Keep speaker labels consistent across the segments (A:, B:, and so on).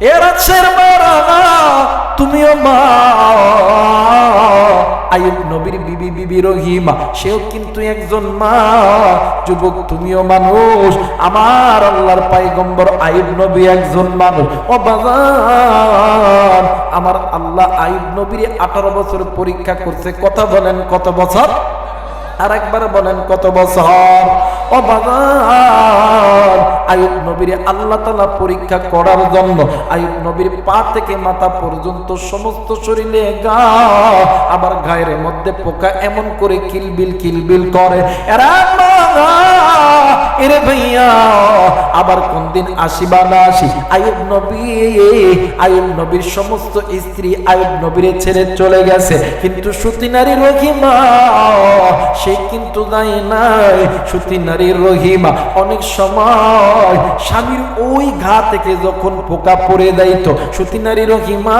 A: এ রাজের মারা তুমিও মা। আয়ুব নবীর বিবি বিবি রহিমা, সেও কিন্তু একজন মা। যুবক, তুমিও মানুষ। আমার আল্লাহর পাইগম্বর আয়ুব নবী একজন মানুষ। ও বাজান, আমার আল্লাহ আয়ুব নবীর আঠারো বছর পরীক্ষা করছে। কথা বলেন কত বছর? আর একবার বলেন কত বছর? ও বাজান আয়ুব নবীর আল্লাহ তালা পরীক্ষা করার জন্য আয়ুব নবীর পা থেকে মাথা পর্যন্ত সমস্ত শরীরে গা আবার গায়ের মধ্যে পোকা এমন করে কিলবিল কিলবিল করে। এরা এরে ভাইয়া, আবার কোন দিন আসিবা না আসি? আয়ুব নবী আয়ুব নবীর সমস্ত স্ত্রী আয়ুব ছেড়ে চলে গেছে। কিন্তু নারী রহিমা, সে কিন্তু নাই নাই। নারী রহিমা, অনেক সময় স্বামীর ওই ঘা থেকে যখন পোকা পড়ে যাইত, সতী নারী রহিমা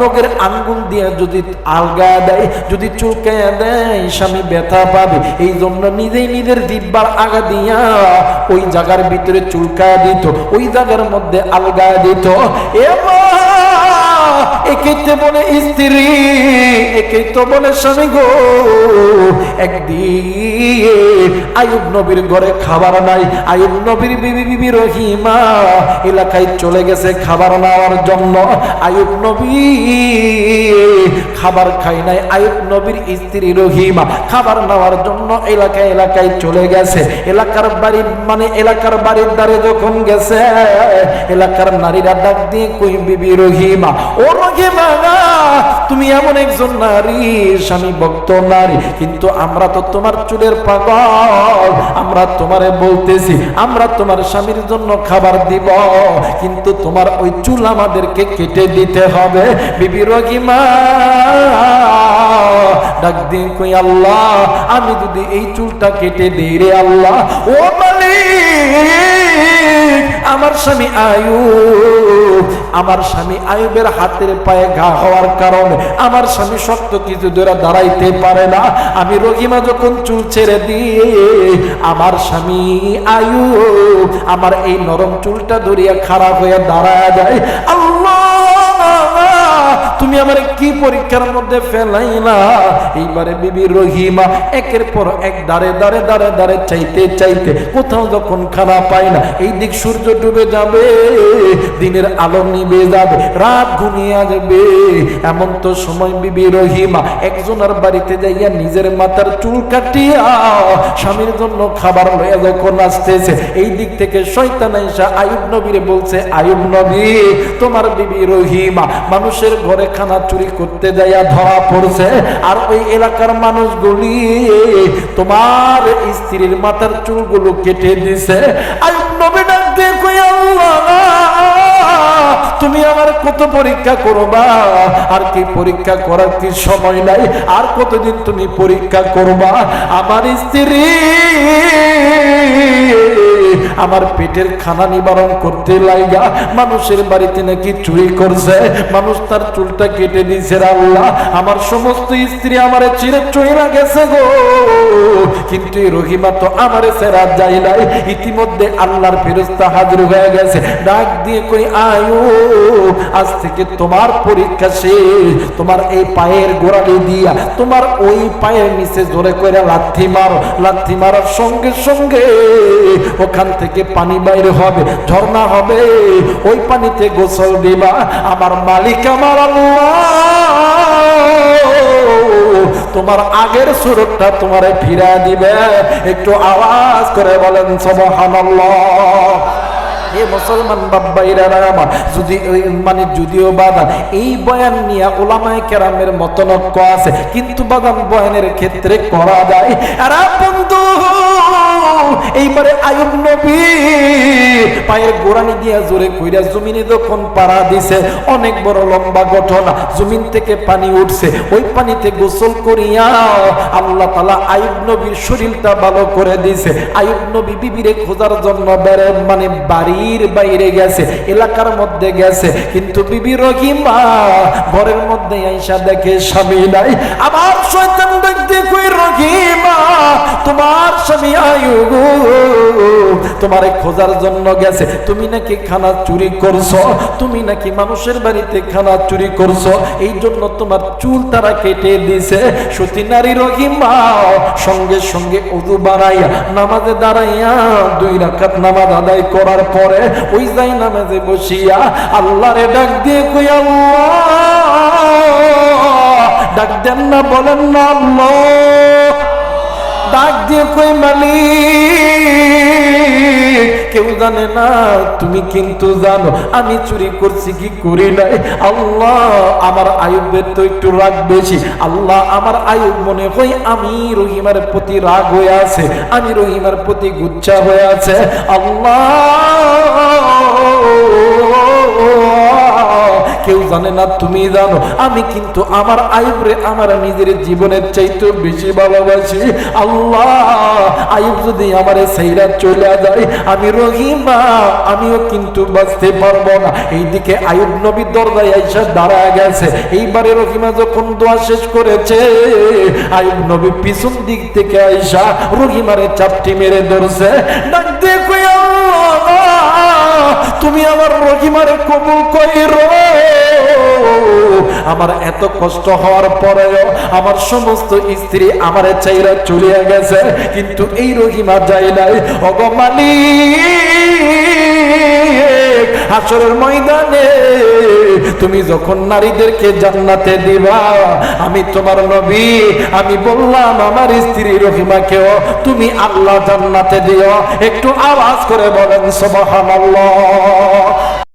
A: নগের আঙ্গুল দিয়ে যদি আলগা দেয়, যদি চুলকায়া দেয়, স্বামী ব্যথা পাবে। এই জন্য নিজেই নিজের দিব্বার আগা দিয়া ওই জায়গার ভিতরে চুলকায় দিত ওই জায়গার মধ্যে আলগা দিত। এ মা, একেই তো বলে স্ত্রী একেই তো বলে স্বামী গো। একদিন আয়ুব নবীর ঘরে খাবার নাই আয়ুব নবীর বিবি বিবি রহিমা এলাকায় চলে গেছে খাবার নেওয়ার জন্য। আয়ুব নবী খাবার খাই নাই আয়ুব নবীর স্ত্রী রহিমা খাবার নেওয়ার জন্য এলাকায় এলাকায় চলে গেছে। এলাকার বাড়ি মানে এলাকার বাড়ির দ্বারে যখন গেছে এলাকার নারীরা ডাক দিয়ে কই বিবি রহিমা? ও রহিমা তুমি এমন একজন নারী, স্বামী ভক্ত নারী, কিন্তু আমরা তো তোমার চুলের পাগল। আমরা তোমারে বলতেছি, আমরা তোমার স্বামীর জন্য খাবার দিব, কিন্তু তোমার ওই চুল আমাদেরকে কেটে দিতে হবে। বিবি রহিমা ডাক দিয়ে কই আল্লাহ, আমি যদি এই চুলটা কেটে দিই রে আল্লাহ। ও মালিক! আমার স্বামী আয়ু আমার স্বামী আয়ুবের হাতের পায়ে ঘা হওয়ার কারণে আমার স্বামী শক্ত কিছু ধরে দাঁড়াইতে পারে না। আমি রোগীমা যখন চুল ছেড়ে দিয়ে, আমার স্বামী আয়ু আমার এই নরম চুলটা ধরিয়া খারাপ হয়ে দাঁড়ায় যায়। আল্লাহ! কি পরীক্ষার মধ্যে ফেলাইলা? এইবারে বিবি রহিমা একের পর এক দাঁড়ে দাঁড়ে দাঁড়ে দাঁড়ে চাইতে চাইতে কোথাও যখন খানা পায় না, এই দিক সূর্য ডুবে যাবে, দিনের আলো নিবে যাবে, রাত ঘুমিয়ে আসবে। এমন তো সময় বিবি রহিমা একজনের বাড়িতে যাইয়া নিজের মাথার চুল কাটিয়া স্বামীর জন্য খাবার লইয়া যখন আসতেছে, এই দিক থেকে শয়তান আইসা আয়ুব নবীরে বলছে আয়ুব নবী, তোমার বিবি রহিমা মানুষের ঘরে খানা চুরি করতে যাইয়া ধরা পড়ছে। আর ওই এলাকার মানুষগুলি, তোমার স্ত্রীর মাথার চুলগুলো কেটে দিছে। তুমি আমার কত পরীক্ষা করবা? আর কি পরীক্ষা করার কি সময় নাই? আর কতদিন তুমি পরীক্ষা করবা? আমার স্ত্রী আমার পেটের খানা নিবারণ করতে লাইগা। মানুষের বাড়িতে নাকি চুরি করছে। মানুষ তার চুলটা কেটে দিয়েছে আল্লাহ। আমার সমস্ত স্ত্রী আমারে চিরে চইরা গেছে গো। কিন্তু রহিমা তো আমারে সেরা যায় নাই। ইতিমধ্যে আল্লাহর ফেরস্তা হাজির হয়ে গেছে। ডাক দিয়ে কই, আয়ু, আজ থেকে তোমার পরীক্ষা শেষ। তোমার এই পায়ের গোড়ালি দিয়া, তোমার ওই পায়ের নিচে জোরে করে লাথি মারো। লাথি মারার সঙ্গে সঙ্গে ওখান থেকে পানি বাইরে হবে, ঝর্ণা হবে। ওই পানিতে গোসল দিবা। আমার মালিক আমার তোমার আগের সুরতটা তোমারে ফিরা দিবে। একটু আওয়াজ করে বলেন, সবহানাল্লাহ। এ মুসলমান বাব্বাইরা আমার যদি মানে যদিও বাদান এই বয়ান নিয়ে ওলামায় কেরামের মতনক্য আছে, কিন্তু বাদান বয়ানের ক্ষেত্রে করা যায়। বন্ধু এইবারে আয়ুব নবী পায়ের গোড়ানি দিয়া জোরে কইরা জমিনে যখন পাড়া দিছে, অনেক বড় লম্বা ঘটনা জমিন থেকে পানি উঠছে, ওই পানিতে গোসল করিয়া আল্লাহ তালা আয়ুব নবীর শরীরটা ভালো করে দিছে। আয়ুব নবী বিবিরে খোঁজার জন্য বেড়ে মানে বাড়ির বাইরে গেছে, এলাকার মধ্যে গেছে, কিন্তু বিবি রহিমা ঘরের মধ্যে আইসা দেখে স্বামী নাই। আবার শয়তান দেখতে কই রহিমা তোমার স্বামী আয়ু গো তোমারে খোঁজার জন্য গেছে। তুমি নাকি খানা চুরি করছ? তুমি নাকি মানুষের বাড়িতে খানা চুরি করছ? এই জন্য তোমার চুল তারা কেটে দিছে। সতী নারী রহিমা, সঙ্গে সঙ্গে উদু বাড়াইয়া, নামাজে দাঁড়াইয়া দুই রাকাত নামাজ আদায় করার পরে ওই যাই নামাজে বসিয়া আল্লাহরে ডাক দিয়ে কই, আল্লাহ! ডাক দেন না, বলেন না, আল্লাহ! ডাক দিয়ে কই মালিক? কেউ জানে না, তুমি কিন্তু জানো, আমি চুরি করছি কি করি নাই? আল্লাহ আমার আয়ুবের তো একটু রাগ বেশি। আল্লাহ আমার আয়ুব মনে হয় আমি রহিমার প্রতি রাগ হয়ে আছে, আমি রহিমার প্রতি গুচ্ছা হয়ে আছে। আল্লাহ কেউ জানে না, তুমি জানো। আমি কিন্তু আমার আয়ুবরে আমার নিজের জীবনের চাইতে বেশি ভালোবাসি। আল্লাহ আয়ুব যদি আমার সেইরা চলে যায়, আমি রহিমা, আমিও কিন্তু বাঁচতে পারব না। এইদিকে আয়ুব নবী দরজায় আইসা দাঁড়া গেছে। এইবারে রহিমা যখন দোয়া শেষ করেছে আয়ুব নবী পিছন দিক থেকে আইসা রহিমারে চাপটি মেরে ধরছে। ডাক দেখো তুমি আমার রহিমারে কবুল কইর। আমার এত কষ্ট হওয়ার পরেও আমার সমস্ত স্ত্রী আমার চাইরা চলিয়া গেছে, কিন্তু এই রহিমা যাই নাই। অগমানি হাসরের ময়দানে তুমি যখন নারীদেরকে জান্নাতে দিবা, আমি তোমার নবী, আমি বললাম, আমার স্ত্রী রহিমাকেও তুমি আল্লাহ জান্নাতে দিও। একটু আওয়াজ করে বলেন, সুবহানাল্লাহ।